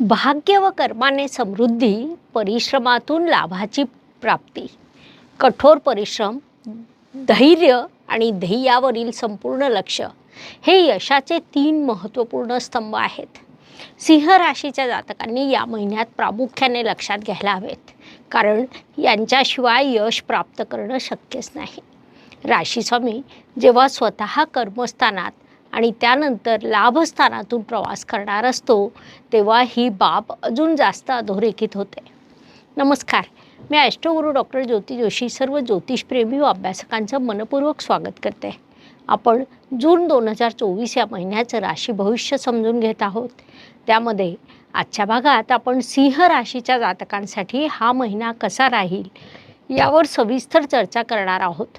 भाग्य व कर्माने समृद्धी परिश्रमातून लाभाची प्राप्ती. कठोर परिश्रम धैर्य आणि ध्येयावरील संपूर्ण लक्ष हे यशाचे तीन महत्त्वपूर्ण स्तंभ आहेत. सिंह राशीच्या जातकांनी या महिन्यात प्रामुख्याने लक्षात घ्यायला हवेत कारण यांच्याशिवाय यश प्राप्त करणं शक्यच नाही. राशीस्वामी जेव्हा स्वतः कर्मस्थानात आणि त्यानंतर लाभस्थानातून प्रवास करणार असतो तेव्हा ही बाब अजून जास्त अधोरेखित होते. नमस्कार मी ॲस्ट्रोगुरू डॉक्टर ज्योती जोशी सर्व ज्योतिषप्रेमी व अभ्यासकांचं मनपूर्वक स्वागत करते. आपण जून दोन हजार चोवीस या महिन्याचं राशी भविष्य समजून घेत आहोत. त्यामध्ये आजच्या भागात आपण सिंह राशीच्या जातकांसाठी हा महिना कसा राहील यावर सविस्तर चर्चा करणार आहोत.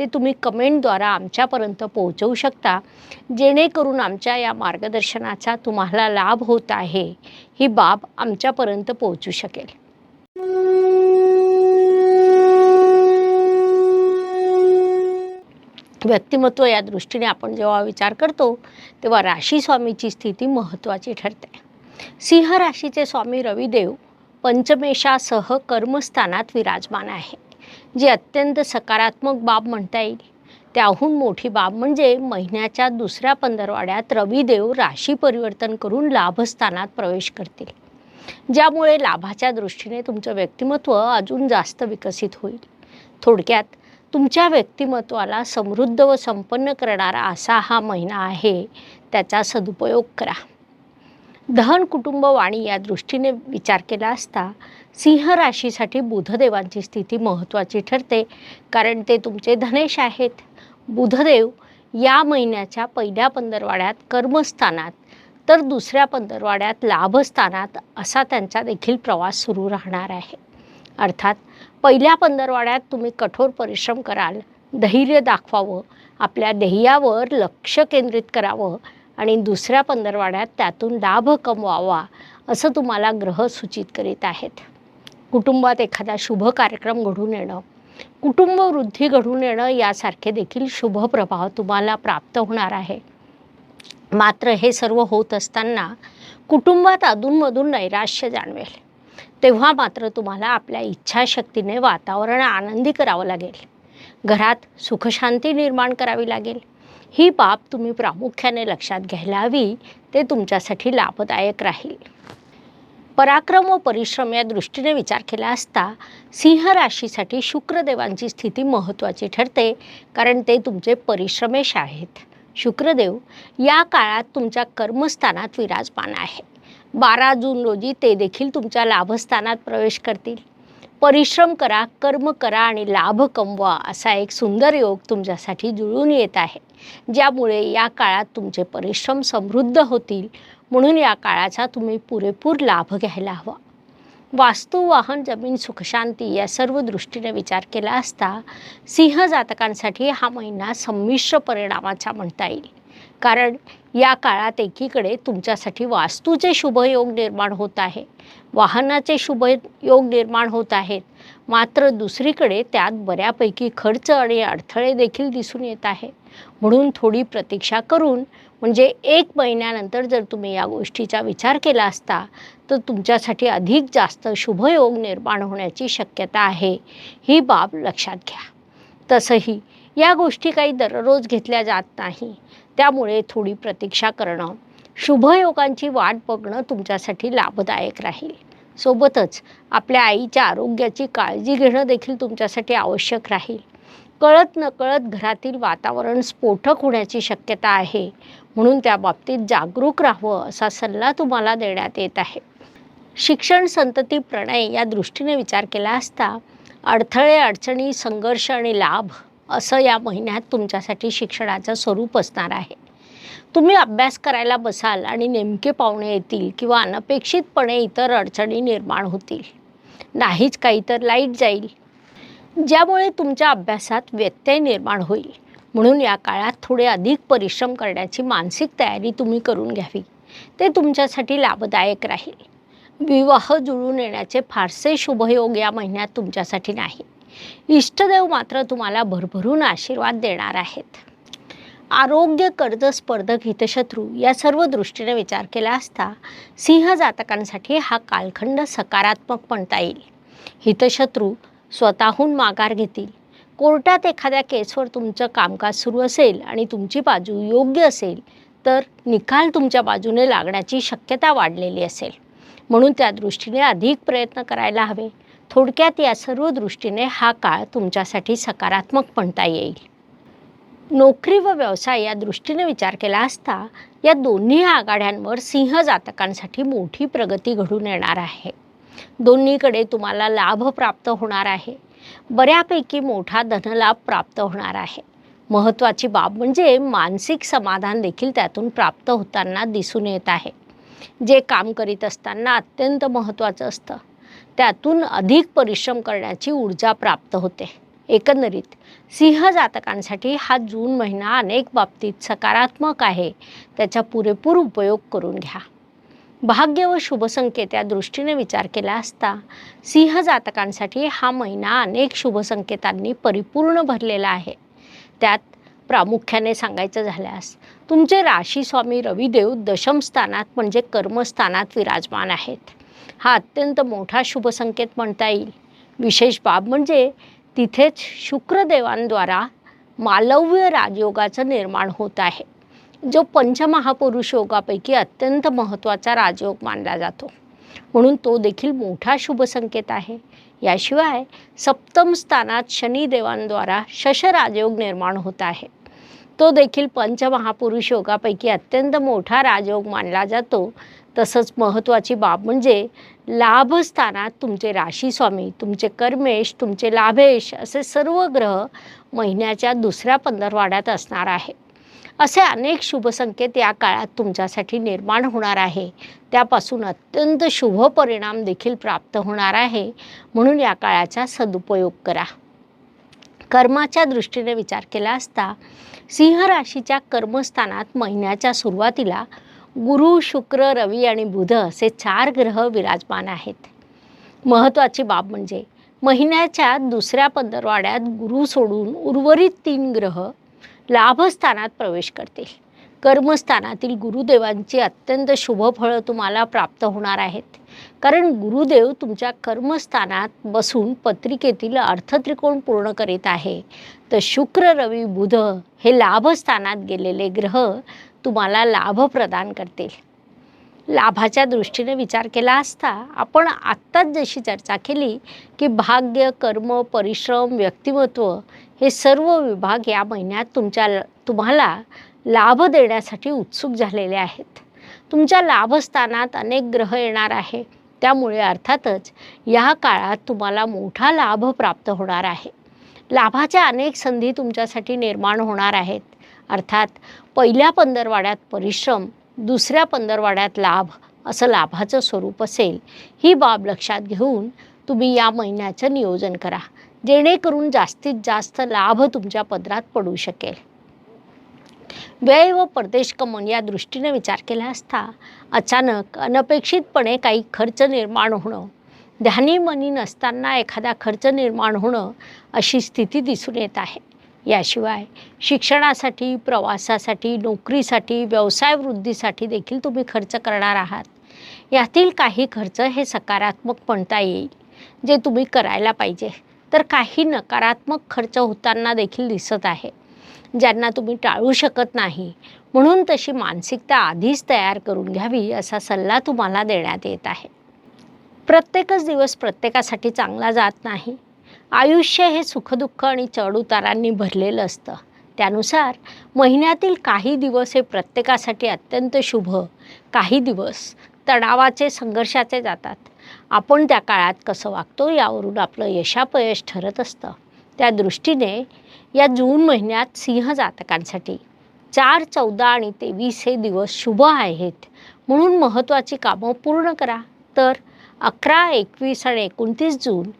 ते तुम्ही कमेंटद्वारा आमच्यापर्यंत पोहोचवू शकता. जेणेकरून आमच्या या मार्गदर्शनाचा तुम्हाला लाभ होत आहे. ही बाब आमच्यापर्यंत पोहोचू शकेल. व्यक्तिमत्व या दृष्टीने आपण जेव्हा विचार करतो तेव्हा राशी स्वामीची स्थिती महत्त्वाची ठरते. सिंह राशीचे स्वामी रविदेव पंचमेशासह कर्मस्थानात विराजमान आहे. जी अत्यंत सकारात्मक बाब म्हणता येईल. त्याहून मोठी बाब म्हणजे महिन्याच्या दुसऱ्या पंधरवाड्यात रविदेव राशी परिवर्तन करून लाभस्थानात प्रवेश करतील. ज्यामुळे लाभाच्या दृष्टीने तुमचं व्यक्तिमत्व अजून जास्त विकसित होईल. थोडक्यात तुमच्या व्यक्तिमत्वाला समृद्ध व संपन्न करणारा असा हा महिना आहे त्याचा सदुपयोग करा. धन कुटुंब वाणी या दृष्टीने विचार केला असता सिंह राशीसाठी बुधदेवांची स्थिती महत्त्वाची ठरते कारण ते तुमचे धनेश आहेत. बुधदेव या महिन्याच्या पहिल्या पंधरवाड्यात कर्मस्थानात तर दुसऱ्या पंधरवाड्यात लाभस्थानात असा त्यांचा देखील प्रवास सुरू राहणार आहे. अर्थात पहिल्या पंधरवाड्यात तुम्ही कठोर परिश्रम कराल धैर्य दाखवावं आपल्या ध्येयावर लक्ष केंद्रित करावं आणि दुसऱ्या पंधरवाड्यात त्यातून लाभ कमवावा असं तुम्हाला ग्रह सूचित करीत आहेत. कुटुंबात एखादा शुभ कार्यक्रम घडून येणं कुटुंब वृद्धी घडून येणं यासारखे देखील शुभ प्रभाव तुम्हाला प्राप्त होणार आहे. मात्र हे सर्व होत असताना कुटुंबात अधूनमधून नैराश्य जाणवेल. तेव्हा मात्र तुम्हाला आपल्या इच्छाशक्तीने वातावरण आनंदी करावं लागेल. घरात सुखशांती निर्माण करावी लागेल. ही बाब तुम्ही प्रामुख्याने लक्षात घ्यायला हवी ते तुमच्यासाठी लाभदायक राहील. पराक्रम व परिश्रम या दृष्टीने विचार केला असता सिंह राशीसाठी शुक्रदेवांची स्थिती महत्त्वाची ठरते कारण ते तुमचे परिश्रमेश आहेत. शुक्रदेव या काळात तुमच्या कर्मस्थानात विराजमान आहे. बारा जून रोजी ते देखील तुमच्या लाभस्थानात प्रवेश करतील. परिश्रम करा कर्म करा आणि लाभ कमवा असा एक सुंदर योग तुमच्यासाठी जुळून येत आहे. ज्यामुळे या काळात तुमचे परिश्रम समृद्ध होतील. म्हणून या काळाचा तुम्ही पुरेपूर लाभ घ्यायला हवा. वास्तू वाहन जमीन सुखशांती या सर्व दृष्टीने विचार केला असता सिंह जातकांसाठी हा महिना संमिश्र परिणामाचा म्हणता येईल. कारण या काळात एकीकडे तुमच्यासाठी वास्तूचे शुभयोग निर्माण होत आहे. वाहनाचे शुभ योग निर्माण होत आहेत. मात्र दुसरीकडे त्यात बऱ्यापैकी खर्च आणि अडथळे देखील दिसून येत आहे. म्हणून थोडी प्रतीक्षा करून म्हणजे एक महिन्यानंतर जर तुम्ही या गोष्टीचा विचार केला असता तर तुमच्यासाठी अधिक जास्त शुभयोग निर्माण होण्याची शक्यता आहे. ही बाब लक्षात घ्या. तसंही या गोष्टी काही दररोज घेतल्या जात नाही. त्यामुळे थोडी प्रतीक्षा करणं शुभयोगांची वाट बघणं तुमच्यासाठी लाभदायक राहील. सोबतच आपल्या आईच्या आरोग्याची काळजी घेणं देखील तुमच्यासाठी आवश्यक राहील. कळत नकळत घरातील वातावरण स्फोटक होण्याची शक्यता आहे. म्हणून त्या बाबतीत जागरूक राहावं असा सल्ला तुम्हाला देण्यात येत आहे. शिक्षण संतती प्रणय या दृष्टीने विचार केला असता अडथळे अडचणी संघर्ष आणि लाभ असं या महिन्यात तुमच्यासाठी शिक्षणाचं स्वरूप असणार आहे. तुम्ही अभ्यास करायला बसाल आणि नेमके पाहुणे येतील किंवा अनपेक्षितपणे इतर अडचणी निर्माण होतील. नाहीच काही तर लाइट जाईल. ज्यामुळे तुमच्या अभ्यासात व्यत्यय निर्माण होईल. म्हणून या काळात थोडे अधिक परिश्रम करण्याची मानसिक तयारी तुम्ही करून घ्यावी. ते तुमच्यासाठी लाभदायक राहील. विवाह जुळून येण्याचे फारसे शुभयोग या महिन्यात तुमच्यासाठी नाही. इष्टदेव मात्र तुम्हाला भरभरून आशीर्वाद देणार आहेत. आरोग्य कर्ज स्पर्धक हितशत्रू या सर्व दृष्टीने विचार केला असता सिंह जातकांसाठी हा कालखंड सकारात्मक म्हणता येईल. हितशत्रू स्वतःहून माघार घेतील. कोर्टात एखाद्या केसवर तुमचं कामकाज सुरू असेल आणि तुमची बाजू योग्य असेल तर निकाल तुमच्या बाजूने लागण्याची शक्यता वाढलेली असेल. म्हणून त्या दृष्टीने अधिक प्रयत्न करायला हवे. थोडक्यात या सर्व दृष्टीने हा काळ तुमच्यासाठी सकारात्मक म्हणता येईल. नोकरी व व्यवसाय या दृष्टीने विचार केला असता या दोन्ही आघाड्यांवर सिंह जातकांसाठी मोठी प्रगती घडून येणार आहे. दोन्हीकडे तुम्हाला लाभ प्राप्त होणार आहे. बऱ्यापैकी मोठा धनलाभ प्राप्त होणार आहे. महत्त्वाची बाब म्हणजे मानसिक समाधान देखील त्यातून प्राप्त होताना दिसून येत आहे. जे काम करीत असताना अत्यंत महत्त्वाचं असतं. त्यातून अधिक परिश्रम करण्याची ऊर्जा प्राप्त होते. एकंदरीत सिंह जातकांसाठी हा जून महिना अनेक बाबतीत सकारात्मक आहे. त्याचा पुरेपूर उपयोग करून घ्या. भाग्य व शुभसंकेत या दृष्टीने विचार केला असता सिंह जातकांसाठी हा महिना अनेक शुभसंकेतांनी परिपूर्ण भरलेला आहे. त्यात प्रामुख्याने सांगायचं झाल्यास तुमचे राशी स्वामी रविदेव दशमस्थानात म्हणजे कर्मस्थानात विराजमान आहेत. हा अत्यंत मोठा शुभसंकेत म्हणता येईल. विशेष बाब म्हणजे तिथेच शुक्रदेवांद्वारा मालव्य राजयोगाचं निर्माण होत आहे. जो पंचमहापुरुष योगापैकी अत्यंत महत्त्वाचा राजयोग मानला जातो. म्हणून तो देखील मोठा शुभसंकेत आहे. याशिवाय सप्तम स्थानात शनिदेवांद्वारा शश राजयोग निर्माण होत आहे. तो देखील पंचमहापुरुष योगापैकी अत्यंत मोठा राजयोग मानला जातो. तसंच महत्त्वाची बाब म्हणजे लाभस्थानात तुमचे राशीस्वामी तुमचे कर्मेश तुमचे लाभेश असे सर्व ग्रह महिन्याच्या दुसऱ्या पंधरवाड्यात असणार आहे. असे अनेक शुभसंकेत या काळात तुमच्यासाठी निर्माण होणार आहे. त्यापासून अत्यंत शुभ परिणाम देखील प्राप्त होणार आहे. म्हणून या काळाचा सदुपयोग करा. कर्माच्या दृष्टीने विचार केला असता सिंह राशीच्या कर्मस्थानात महिन्याच्या सुरुवातीला गुरु शुक्र रवी आणि बुध असे चार ग्रह विराजमान आहेत. महत्त्वाची बाब म्हणजे महिन्याच्या दुसऱ्या पंधरवाड्यात गुरु सोडून उर्वरित तीन ग्रह लाभस्थानात प्रवेश करतील. कर्मस्थानातील गुरुदेवांची अत्यंत शुभ फळं तुम्हाला प्राप्त होणार आहेत. कारण गुरुदेव तुमच्या कर्मस्थानात बसून पत्रिकेतील अर्थत्रिकोण पूर्ण करीत आहे. तर शुक्र रवी बुध हे लाभस्थानात गेलेले ग्रह तुम्हाला लाभ प्रदान करतील. लाभाच्या दृष्टीने विचार केला असता आपण आत्ताच जशी चर्चा केली की भाग्य कर्म परिश्रम व्यक्तिमत्व हे सर्व विभाग या महिन्यात तुमच्या तुम्हाला लाभ देण्यासाठी उत्सुक झालेले आहेत. तुमच्या लाभस्थानात अनेक ग्रह येणार आहे. त्यामुळे अर्थातच या काळात तुम्हाला मोठा लाभ प्राप्त होणार आहे. लाभाच्या अनेक संधी तुमच्यासाठी निर्माण होणार आहेत. अर्थात पहिल्या पंधरवाड्यात परिश्रम दुसऱ्या पंधरवाड्यात लाभ असं लाभाचं स्वरूप असेल ही बाब लक्षात घेऊन तुम्ही या महिन्याचं नियोजन करा. जेणेकरून जास्तीत जास्त लाभ तुमच्या पदरात पडू शकेल. व्यय व परदेश कमन या दृष्टीने विचार केला असता अचानक अनपेक्षितपणे काही खर्च निर्माण होणं ध्यानी मनी नसताना एखादा खर्च निर्माण होणं अशी स्थिती दिसून येत आहे. याशिवाय शिक्षणासाठी प्रवासासाठी नोकरीसाठी व्यवसाय वृद्धीसाठी देखील तुम्ही खर्च करणार आहात. यातील काही खर्च हे सकारात्मक म्हणता येईल जे तुम्ही करायला पाहिजे. तर काही नकारात्मक खर्च होताना देखील दिसत आहे ज्यांना तुम्ही टाळू शकत नाही. म्हणून तशी मानसिकता आधीच तयार करून घ्यावी असा सल्ला तुम्हाला देण्यात येत आहे. प्रत्येकच दिवस प्रत्येकासाठी चांगला जात नाही. आयुष्य हे सुखदुःख आणि चढउतारांनी भरलेलं असतं. त्यानुसार महिन्यातील काही दिवस हे प्रत्येकासाठी अत्यंत शुभ काही दिवस तणावाचे संघर्षाचे जातात. आपण त्या काळात कसं वागतो यावरून आपलं यशापयश ठरत असतं. त्या दृष्टीने या जून महिन्यात सिंह जातकांसाठी चार चौदा आणि तेवीस हे दिवस शुभ आहेत. म्हणून महत्त्वाची कामं पूर्ण करा. तर अकरा एकवीस आणि एकोणतीस जून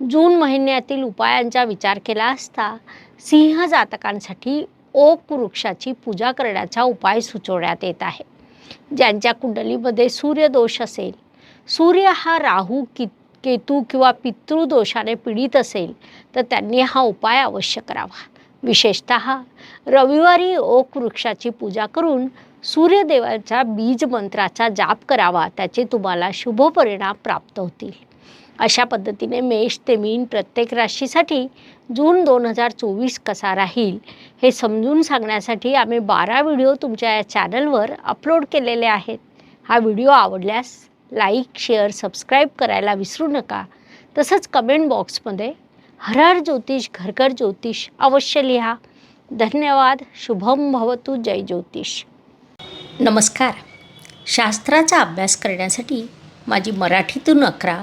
जून महिन्यातील उपायांचा विचार केला असता सिंह जातकांसाठी ओक वृक्षाची पूजा करण्याचा उपाय सुचवण्यात येत आहे. ज्यांच्या कुंडलीमध्ये सूर्यदोष असेल सूर्य हा राहू कि केतू किंवा पितृदोषाने पीडित असेल तर त्यांनी हा उपाय अवश्य करावा. विशेषत रविवारी ओक वृक्षाची पूजा करून सूर्यदेवाच्या बीज मंत्राचा जाप करावा त्याचे तुम्हाला शुभ परिणाम प्राप्त होतील. अशा पद्धतीने मेष ते मीन प्रत्येक राशीसाठी जून दोन हजार चोवीस कसा राहील हे समजून सांगण्यासाठी आम्ही बारा व्हिडिओ तुमच्या या चॅनलवर अपलोड केलेले आहेत. हा व्हिडिओ आवडल्यास लाईक शेअर सबस्क्राईब करायला विसरू नका. तसंच कमेंट बॉक्समध्ये हर हर ज्योतिष घरघर ज्योतिष अवश्य लिहा. धन्यवाद. शुभम भवतु. जय ज्योतिष. नमस्कार. शास्त्राचा अभ्यास करण्यासाठी माझी मराठीतून अकरा